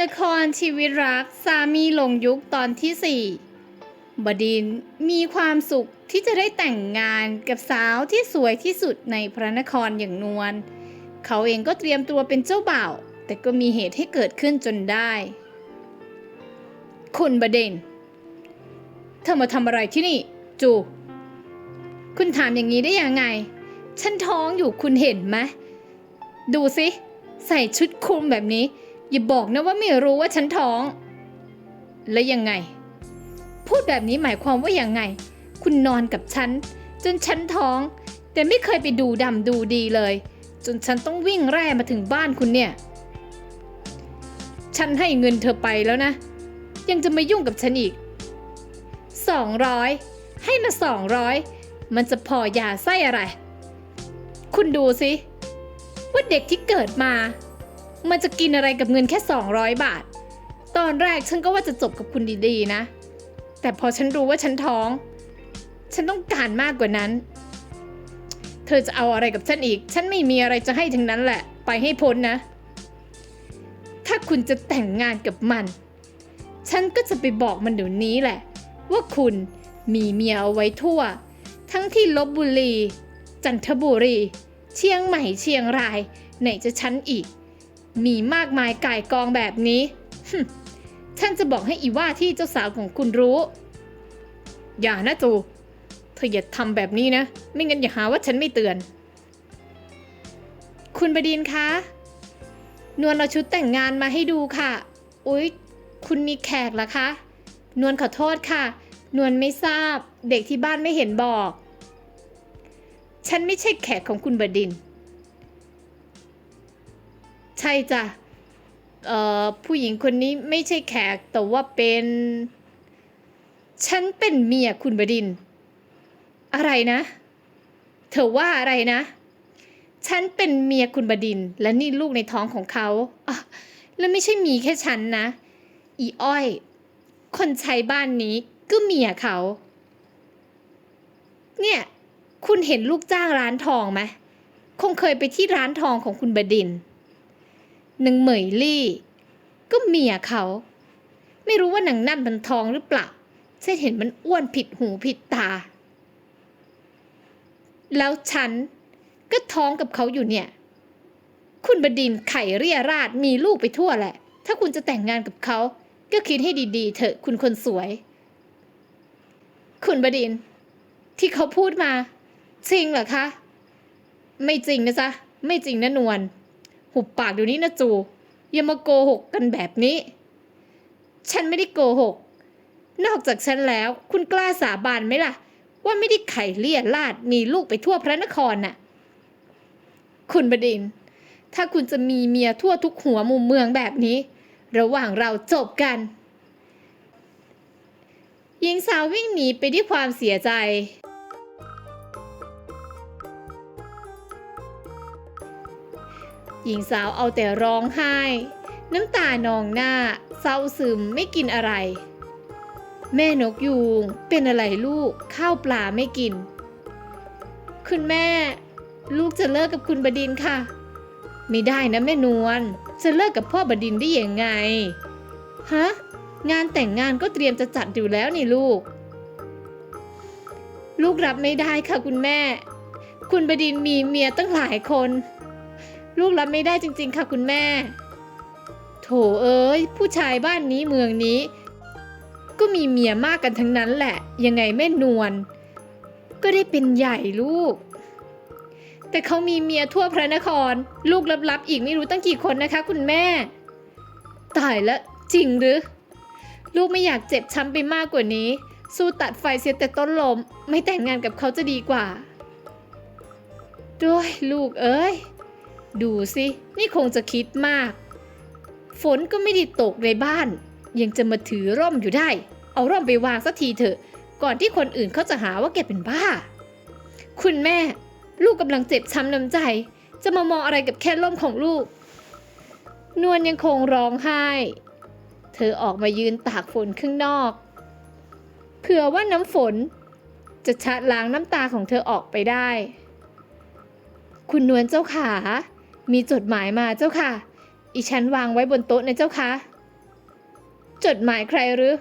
ละครชีวิตรักสามีหลงยุคตอนที่สี่บดินมีความสุขที่จะได้แต่งงานกับสาวที่สวยที่สุดในพระนครอย่างนวล เขาเองก็เตรียมตัวเป็นเจ้าบ่าว แต่ก็มีเหตุให้เกิดขึ้นจนได้ คุณบดินเธอมาทำอะไรที่นี่ จู คุณถามอย่างนี้ได้ยังไง ฉันท้องอยู่คุณเห็นไหมดูสิ ใส่ชุดคลุมแบบนี้ อย่าบอกนะว่าไม่รู้ว่าฉันท้อง แล้วยังไง พูดแบบนี้หมายความว่าอยังไง คุณนอนกับฉัน จนฉันท้อง แต่ไม่เคยไปดูดำดูดีเลย จนฉันต้องวิ่งแร่มาถึงบ้านคุณเนี่ย ฉันให้เงินเธอไปแล้วนะ ยังจะมายุ่งกับฉันอีกสองร้อยให้มาสองร้อยมันจะพอยาไส้อะไร คุณดูสิว่าเด็กที่เกิดมา มันจะกินอะไรกับเงินแค่ 200 บาท ตอนแรกฉันก็ว่าจะจบกับคุณดีๆนะ แต่พอฉันรู้ว่าฉันท้อง ฉันต้องการมากกว่านั้น เธอจะเอาอะไรกับฉันอีก ฉันไม่มีอะไรจะให้ทั้งนั้นแหละ ไปให้พ้นนะ ถ้าคุณจะแต่งงานกับมัน ฉันก็จะไปบอกมันเดี๋ยวนี้แหละ ว่าคุณมีเมียเอาไว้ทั่ว ทั้งที่ลบบุรี จันทบุรี เชียงใหม่เชียงราย ไหนจะฉันอีก มีมากมายไก่กองแบบนี้หึฉันจะบอกให้อีว่าที่เจ้าสาวของคุณรู้ อย่านะจู เธออย่าทำแบบนี้นะ ไม่งั้นอย่าหาว่าฉันไม่เตือน คุณบดินคะ นวลเอาชุดแต่งงานมาให้ดูค่ะ อุ๊ย คุณมีแขกเหรอคะ นวลขอโทษค่ะ นวลไม่ทราบ เด็กที่บ้านไม่เห็นบอก ฉันไม่ใช่แขกของคุณบดินท ใช่จ้ะเอ่อผู้หญิงคนนี้ไม่ใช่แขกแต่ว่าเป็น ฉันเป็นเมียคุณบดิน อะไรนะ เธอว่าอะไรนะ ฉันเป็นเมียคุณบดิน และนี่ลูกในท้องของเขาอะแล้วไม่ใช่มีแค่ฉันนะ อีอ้อย คนใช้บ้านนี้ก็เมียเขา เนี่ย คุณเห็นลูกจ้างร้านทองไหมคงเคยไปที่ร้านทองของคุณบดินท นางเหมยลี่ ก็เมียเขา ไม่รู้ว่านางนั่นมันทองหรือเปล่าฉันเห็นมันอ้วนผิดหูผิดตา แล้วฉันก็ท้องกับเขาอยู่เนี่ย คุณบดินไข่เรียราดมีลูกไปทั่วแหละ ถ้าคุณจะแต่งงานกับเขาก็คิดให้ดีๆ เถอะคุณคนสวย คุณบดิน ที่เขาพูดมา จริงเหรอคะ ไม่จริงนะจ๊ะ ไม่จริงนะนวล หุบปากเดี๋ยวนี้นะจู อย่ามาโกหกกันแบบนี้ ฉันไม่ได้โกหก นอกจากฉันแล้ว คุณกล้าสาบานไหมล่ะ ว่าไม่ได้ไข่เลี่ยลาดมีลูกไปทั่วพระนครน่ะ คุณบดิน ถ้าคุณจะมีเมียทั่วทุกหัวมุมเมืองแบบนี้ ระหว่างเราจบกันหญิงสาววิ่งหนีไปด้วยความเสียใจ หญิงสาวเอาแต่ร้องไห้ น้ำตานองหน้า เศร้าซึมไม่กินอะไร แม่นกยูงเป็นอะไรลูกข้าวปลาไม่กิน คุณแม่ ลูกจะเลิกกับคุณบดินค่ะ ไม่ได้นะแม่นวลจะเลิกกับพ่อบดินได้ยังไงฮะงานแต่งงานก็เตรียมจะจัดอยู่แล้วนี่ลูก ลูกรับไม่ได้ค่ะคุณแม่ คุณบดินมีเมียตั้งหลายคน ลูกรับไม่ได้จริง ๆ ค่ะคุณแม่ โถเอ้ยผู้ชายบ้านนี้เมืองนี้ ก็มีเมียมากกันทั้งนั้นแหละ ยังไงแม่นวลก็ได้เป็นใหญ่ลูก แต่เขามีเมียทั่วพระนคร ลูกลับๆอีกไม่รู้ตั้งกี่คนนะคะ คุณแม่ ตายแล้วจริงหรือ ลูกไม่อยากเจ็บช้ำไปมากกว่านี้ สู้ตัดไฟเสียแต่ต้นลม ไม่แต่งงานกับเขาจะดีกว่า ด้วยลูกเอ้ย ดูสิ นี่คงจะคิดมาก ฝนก็ไม่ได้ตกในบ้าน ยังจะมาถือร่มอยู่ได้ เอาร่มไปวางสักทีเถอะ ก่อนที่คนอื่นเขาจะหาว่าแกเป็นบ้า คุณแม่ ลูกกำลังเจ็บช้ำน้ำใจ จะมามองอะไรกับแค่ร่มของลูก นวลยังคงร้องไห้ เธอออกมายืนตากฝนข้างนอกเผื่อว่าน้ำฝน จะชะล้างน้ำตาของเธอออกไปได้ คุณนวลเจ้าขา มีจดหมายมาเจ้าค่ะ อีฉันวางไว้บนโต๊ะนะเจ้าค่ะ จดหมายใครหรือ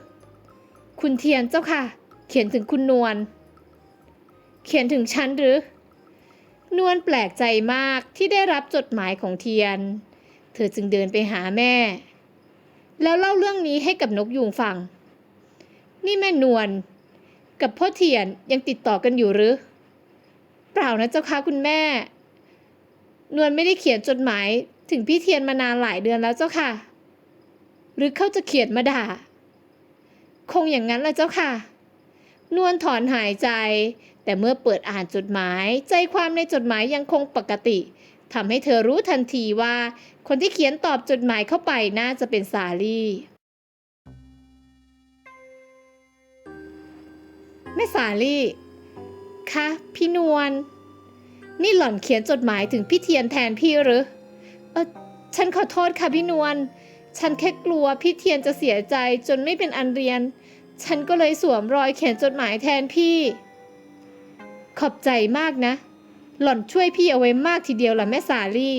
คุณเทียนเจ้าค่ะ เขียนถึงคุณนวล เขียนถึงฉันหรือ นวลแปลกใจมากที่ได้รับจดหมายของเทียน เธอจึงเดินไปหาแม่ แล้วเล่าเรื่องนี้ให้กับนกยูงฟัง นี่แม่นวลกับพ่อเทียนยังติดต่อกันอยู่หรือ เปล่านะเจ้าค่ะคุณแม่ นวลไม่ได้เขียนจดหมายถึงพี่เทียนมานานหลายเดือนแล้วเจ้าค่ะ หรือเขาจะเขียนมาด่า คงอย่างนั้นแหละเจ้าค่ะ นวลถอนหายใจ แต่เมื่อเปิดอ่านจดหมาย ใจความในจดหมายยังคงปกติทำให้เธอรู้ทันทีว่า คนที่เขียนตอบจดหมายเข้าไปน่าจะเป็นสาลี่ แม่สาลี่คะพี่นวล นี่หล่อนเขียนจดหมายถึงพี่เทียนแทนพี่หรือ เออฉันขอโทษค่ะพี่นวล ฉันแค่กลัวพี่เทียนจะเสียใจจนไม่เป็นอันเรียน ฉันก็เลยสวมรอยเขียนจดหมายแทนพี่ ขอบใจมากนะ หล่อนช่วยพี่เอาไว้มากทีเดียวล่ะแม่สาลี่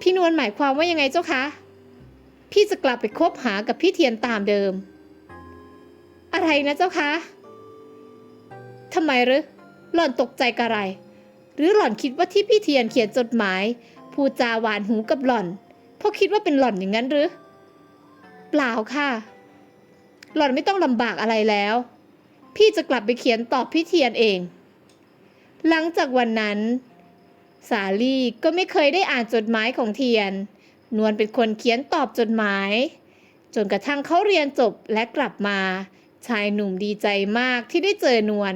พี่นวลหมายความว่ายังไงเจ้าคะ พี่จะกลับไปคบหากับพี่เทียนตามเดิม อะไรนะเจ้าคะทำไมหรือ หล่อนตกใจกะไร หรือหล่อนคิดว่าที่พี่เทียนเขียนจดหมายพูจาหวานหูกับหล่อน เพราะคิดว่าเป็นหล่อนอย่างนั้นหรือ เปล่าค่ะ หล่อนไม่ต้องลำบากอะไรแล้ว พี่จะกลับไปเขียนตอบพี่เทียนเอง หลังจากวันนั้น สาลี่ก็ไม่เคยได้อ่านจดหมายของเทียน นวลเป็นคนเขียนตอบจดหมาย จนกระทั่งเขาเรียนจบและกลับมา ชายหนุ่มดีใจมากที่ได้เจอนวล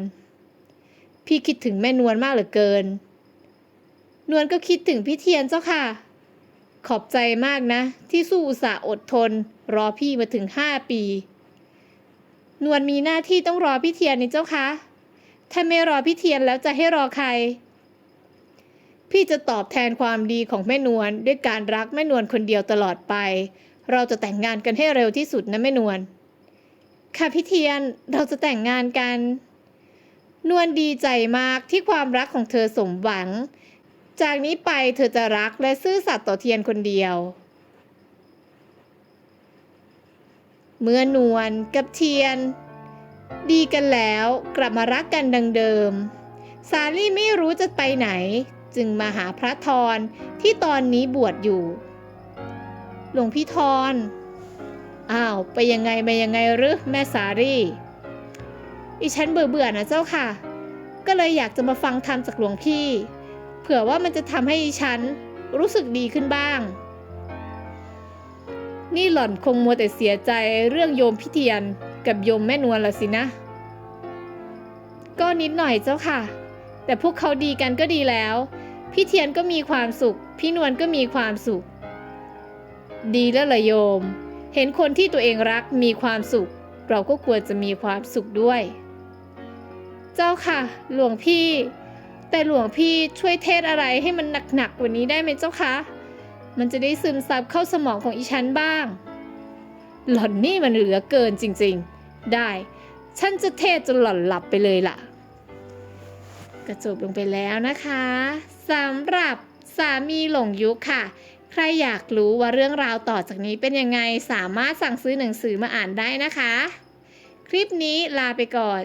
พี่คิดถึงแม่นวลมากเหลือเกิน นวลก็คิดถึงพี่เทียนเจ้าค่ะ ขอบใจมากนะ ที่สู้อุตส่าห์อดทน รอพี่มาถึงห้าปี นวลมีหน้าที่ต้องรอพี่เทียนนี่เจ้าคะถ้าไม่รอพี่เทียนแล้วจะให้รอใคร พี่จะตอบแทนความดีของแม่นวลด้วยการรักแม่นวลคนเดียวตลอดไป เราจะแต่งงานกันให้เร็วที่สุดนะแม่นวลค่ะพี่เทียนเราจะแต่งงานกัน นวลดีใจมากที่ความรักของเธอสมหวัง จากนี้ไปเธอจะรักและซื่อสัตย์ต่อเทียนคนเดียว เมื่อนวลกับเทียน ดีกันแล้วกลับมารักกันดังเดิม สาลี่ไม่รู้จะไปไหน จึงมาหาพระทรที่ตอนนี้บวชอยู่ หลวงพี่ทรอ้าว ไปยังไงมายังไงหรือแม่สาลี่ อีฉันเบื่อเบื่อๆนะเจ้าค่ะ ก็เลยอยากจะมาฟังธรรมจากหลวงพี่ เผื่อว่ามันจะทำให้อีฉันรู้สึกดีขึ้นบ้าง นี่หล่อนคงมัวแต่เสียใจเรื่องโยมพิเทียนกับโยมแม่นวลละสินะ ก็นิดหน่อยเจ้าค่ะ แต่พวกเขาดีกันก็ดีแล้ว พี่เทียนก็มีความสุข พี่นวลก็มีความสุข ดีแล้วละโยม เห็นคนที่ตัวเองรักมีความสุข เราก็ควรจะมีความสุขด้วย เจ้าค่ะ หลวงพี่ แต่หลวงพี่ช่วยเทศอะไรให้มันหนักๆกว่านี้ได้ไหมเจ้าคะมันจะได้ซึมซับเข้าสมองของอีฉันบ้าง หล่อนนี่มันเหลือเกินจริงๆ ได้ ฉันจะเทศจนหล่อนหลับไปเลยล่ะ กระจบลงไปแล้วนะคะสำหรับสามีหลงยุคค่ะ ใครอยากรู้ว่าเรื่องราวต่อจากนี้เป็นยังไงสามารถสั่งซื้อหนังสือมาอ่านได้นะคะ คลิปนี้ลาไปก่อน